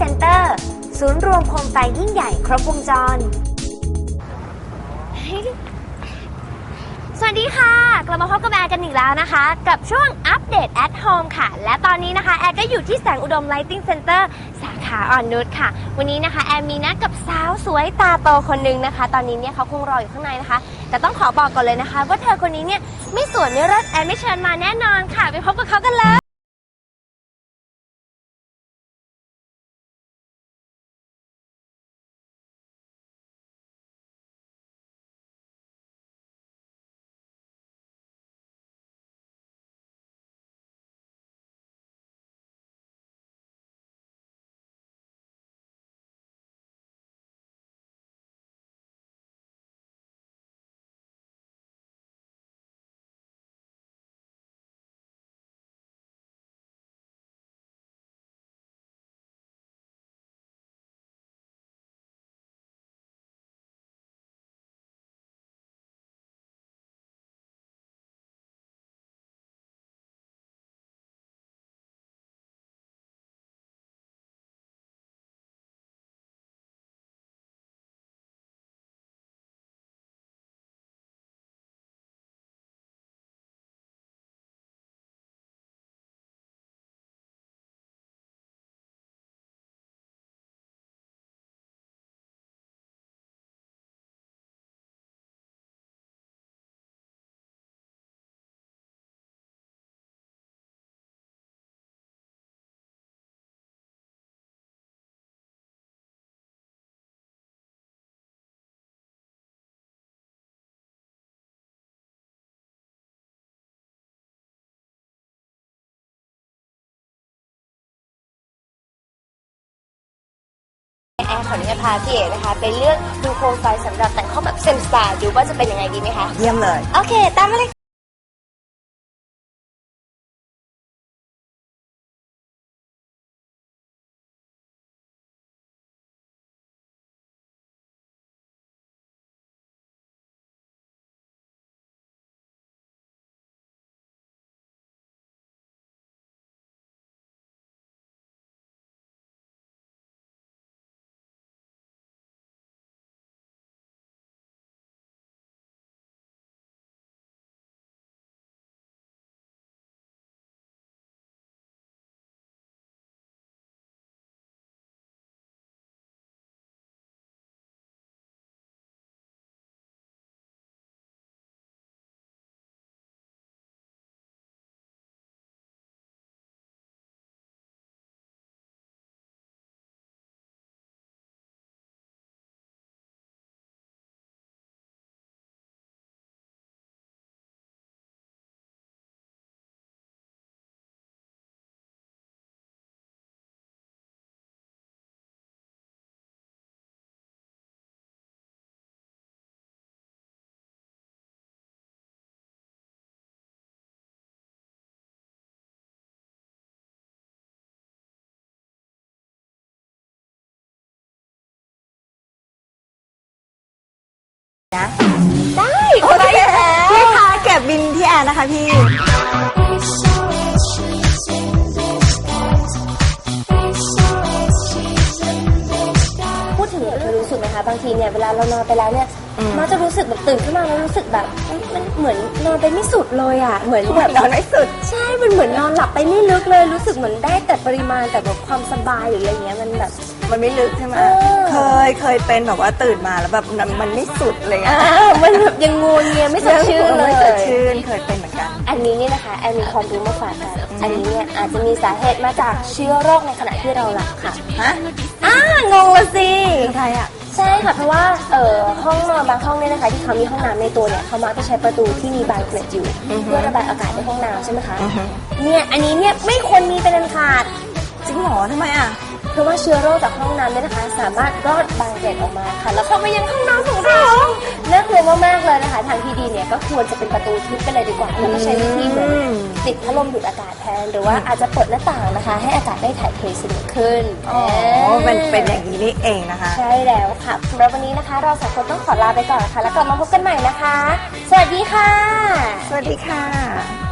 Center ศูนย์รวมโคมไฟยิ่งใหญ่ครบวงจร สวัสดีค่ะ กลับมาพบกับแอร์กันอีกแล้วนะคะ กับช่วงอัปเดต at home ค่ะ และตอนนี้นะคะ แอร์ก็อยู่ที่แสงอุดม Lighting Center สาขาอ่อนนุชค่ะ วันนี้นะคะ แอร์มีนัดกับสาวสวยตาโตคนหนึงนะคะ ตอนนี้เนี่ยเขาคงรออยู่ข้างในนะคะ แต่ต้องขอบอกก่อนเลยนะคะ ว่าเธอคนนี้เนี่ยไม่สวยไม่เลิศแอร์ไม่เชิญมาแน่นอนค่ะ ไปพบกับเขากันเลย ขออนุญาตพาพี่เอ๋นะคะ ไปเลือกดูโคมไฟสำหรับแต่งห้องแบบเซมสตาร์ดูว่าจะเป็นยังไงดีไหมคะ เยี่ยมเลย โอเค ตามมาเลย คะพี่ พูดถึงเธอรู้สึกไหมคะบางทีเนี่ยเวลาเรานอนไปแล้วเนี่ยอืมมันจะรู้สึกแบบตื่นขึ้นมาแล้วรู้สึกแบบมันเหมือนนอนไปไม่สุดเลยอะเหมือนแบบนอนไม่สุด ใช่มันเหมือนนอนหลับไปไม่ลึกเลยรู้สึกเหมือนได้แต่ปริมาณแต่แบบความสบายหรืออะไรเงี้ยมันแบบ มันไม่ลึกใช่ไหมเออ เคยเคยเป็นแบบว่าตื่นมาแล้วแบบมันมันไม่สุดอะไรเงี้อ่ายมันแบบยังงวงเงียไม่สดชื่นเลไม่ยสดชื่นเคยเป็นเหมือ นกันอันนี้เนี่ยนะคะแอนมีความรู้มาฝากกัน อันนี้เนี่ยอาจจะมีสาเหตุมาจากเชื้อโรคในขณะที่เราหลับค่ะ ฮะอ่างงละสิคือใครอะ ใช่ค่ะ เพราะว่าเอ่อห้องนอนบางห้องเนี่ยนะคะ ที่เขามีห้องน้ำในตัวเนี่ยเขามักจะใช้ประตูที่มีบานเกล็ดอยู่อือฮึเพื่อระบายอากาศในห้องน้ำใช่ไหมคะอือฮึเนี่ยอันนี้เนี่ยไม่ควรมีเป็นอัน ชื้อโรคจากห้องน้ำเนี่ยนะคะ สามารถรอดบานเกล็ดออกมาค่ะ แล้วเข้ามายังห้องน้ำของเราน่ากลัวมากๆเลยนะคะ ทางที่ดีเนี่ยก็ควรจะเป็นประตูทึบไปเลยดีกว่าแล้วก็ใช้วิธีเหมือนอืมติดพัดลมดูดอากาศแทน หรือว่าอาจจะเปิดหน้าต่างนะคะ ให้อากาศได้ถ่ายเทสะดวกขึ้นอ๋อเป็นเป็นอย่างนี้นี่เองนะคะ ใช่แล้วค่ะสำหรับวันนี้นะคะ เราสองคนต้องขอลาไปก่อนค่ะ แล้วกลับมาพบกันใหม่นะคะ สวัสดีค่ะ สวัสดีค่ะ